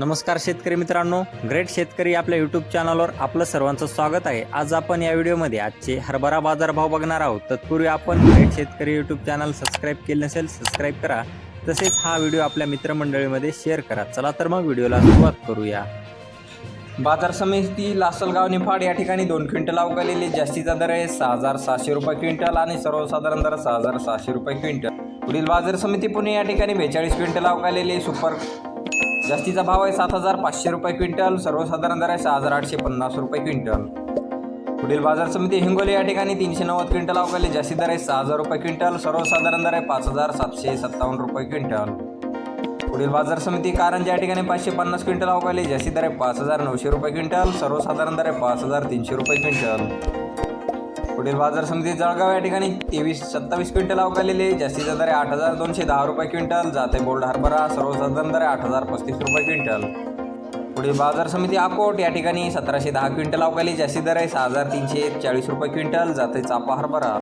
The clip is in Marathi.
नमस्कार शेतकरी मित्रांनो ग्रेट शेतकरी आपल्या यूट्यूब चॅनलवर आपलं सर्वांचं स्वागत आहे. आज आपण या व्हिडिओमध्ये आजचे हरभरा बाजारभाव बघणार आहोत. तत्पूर्वी आपण ग्रेट शेतकरी यूट्यूब चॅनल सबस्क्राईब केले नसेल सबस्क्राईब करा. तसेच हा व्हिडिओ आपल्या मित्रमंडळीमध्ये शेअर करा. चला तर मग व्हिडिओला सुरुवात करूया. बाजार समिती लासलगाव निफाड या ठिकाणी दोन क्विंटल अवघालेली. जास्तीचा दर आहे सहा हजार सहाशे रुपये क्विंटल आणि सर्वसाधारण दर सहा हजार सहाशे रुपये क्विंटल. पुढील बाजार समिती पुणे या ठिकाणी बेचाळीस क्विंटल अवघालेली. सुपर जास्तीचा भाव आहे सात हजार पाचशे रुपये क्विंटल सर्वसाधारण दर आहे सहा हजार आठशे पन्नास रुपये क्विंटल. पुढील बाजार समिती हिंगोली या ठिकाणी तीनशे नव्वद क्विंटल अवघाले जास्ती दर आहे सहा हजार रुपये क्विंटल सर्वसाधारण दर आहे पाच हजार सातशे सत्तावन्न रुपये क्विंटल. पुढील बाजार समिती कारण या ठिकाणी पाचशे पन्नास क्विंटल अवघाले जास्ती दर आहे पाच हजार नऊशे रुपये क्विंटल सर्वसाधारण दर आहे पाच हजार तीनशे रुपये क्विंटल. पुढील बाजार समिती जळगाव या ठिकाणी तेवीस सत्तावीस क्विंटल अवकालेले जास्तीचा दर आहे आठ हजार दोनशे दहा रुपये क्विंटल जाते बोल्ड हरभरा सर्वसाधारण दर आठ हजार पस्तीस रुपये क्विंटल. पुढील बाजार समिती अकोट या ठिकाणी सतराशे दहा क्विंटल अवकाली जास्ती दर आहे सहा हजार तीनशे चाळीस रुपये क्विंटल जाते चापा हरभरा.